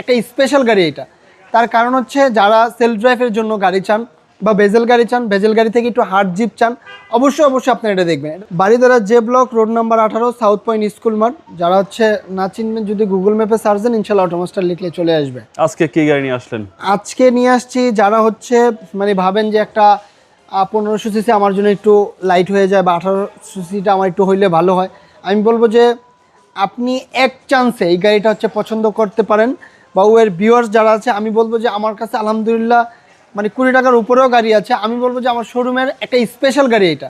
একটা স্পেশাল গাড়ি এটা। তার কারণ হচ্ছে যারা সেলফ ড্রাইভের জন্য গাড়ি চান বা বেজেল গাড়ি চান বেজেল গাড়ি থেকে একটু হার্ড জিপ চান অবশ্যই অবশ্যই আপনারা এটা দেখবেন। Baridhara J block road number আঠারো সাউথ পয়েন্ট স্কুল মাঠ যারা হচ্ছে না চিনবেন যদি গুগল ম্যাপে সার্চ দেন ইনশাল্লাহ অটোমাস্টার লিখলে চলে আসবে। আজকে কি গাড়ি নিয়ে আসলেন? আজকে নিয়ে আসছি যারা হচ্ছে মানে ভাবেন যে একটা পনেরোশো সিসি আমার জন্য একটু লাইট হয়ে যায় বা আঠারো সিসিটা আমার একটু হইলে ভালো হয়। আমি বলব যে আপনি এক চান্সে এই গাড়িটা হচ্ছে পছন্দ করতে পারেন। বা ওয়ের ভিউয়ার্স যারা আছে, আমি বলব যে আমার কাছে আলহামদুলিল্লাহ মানে কুড়ি টাকার উপরেও গাড়ি আছে। আমি বলব যে আমার শোরুমের একটা স্পেশাল গাড়ি এটা।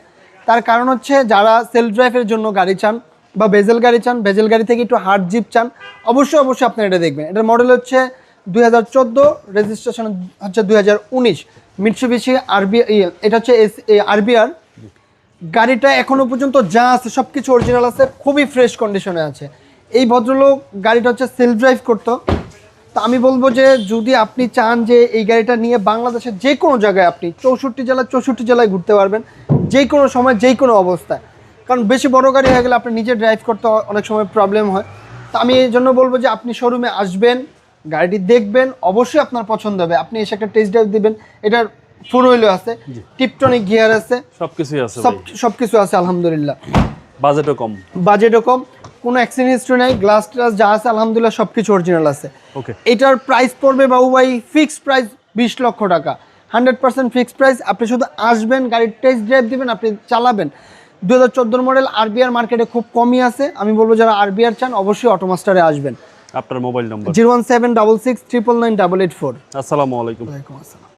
তার কারণ হচ্ছে যারা সেলফ ড্রাইভের জন্য গাড়ি চান বা বেজেল গাড়ি চান বেজেল গাড়ি থেকে একটু হার্ড জিপ চান, অবশ্যই অবশ্যই আপনারা এটা দেখবেন। এটার মডেল হচ্ছে দুই হাজার চোদ্দ রেজিস্ট্রেশন হচ্ছে দুই হাজার উনিশ। মিটসুবিশি আরবি এটা হচ্ছে এস আরবিআর গাড়িটা এখনও পর্যন্ত যা আছে সব কিছু অরিজিনাল আছে, খুবই ফ্রেশ কন্ডিশনে আছে। এই ভদ্রলোক গাড়িটা হচ্ছে সেলফ ড্রাইভ করতো। তো আমি বলব যে যদি আপনি চান যে এই গাড়িটা নিয়ে বাংলাদেশের যে কোনো জায়গায় আপনি চৌষট্টি জেলায় চৌষট্টি জেলায় ঘুরতে পারবেন যে কোনো সময় যে কোনো অবস্থায়। কারণ বেশি বড় গাড়ি হয়ে গেলে আপনি নিজে ড্রাইভ করতে অনেক সময় প্রবলেম হয়। তা আমি এই জন্য বলব যে আপনি শোরুমে আসবেন গাড়িটি দেখবেন অবশ্যই আপনার পছন্দ হবে। আপনি এসে একটা টেস্ট ড্রাইভ দিবেন এটার ফোর হুইলও আছে টিপটনিক গিয়ার আছে সবকিছুই আছে সব সব কিছু আছে আলহামদুলিল্লাহ। বাজেটও কম। বাজেটও কম। কোনো অ্যাক্সিডেন্ট হিস্ট্রি নাই গ্লাস ট্লাস যা আছে আলহামদুলিল্লাহ সব কিছু অরিজিনাল আছে। ওকে এটার প্রাইস পড়বে বাবু ভাই ফিক্সড প্রাইস বিশ লক্ষ টাকা। হান্ড্রেড পার্সেন্ট ফিক্সড প্রাইস আপনি শুধু আসবেন গাড়ির টেস্ট ড্রাইভ দিবেন আপনি চালাবেন। দু হাজার চোদ্দোর মডেল আরবিআর মার্কেটে খুব কমই আছে। আমি বলব যারা আরবিআর চান অবশ্যই অটোমাস্টারে আসবেন। আপনার mobile number zero one seven double six triple nine double eight four. আসসালামু আলাইকুম। ওয়ালাইকুম আসসালাম।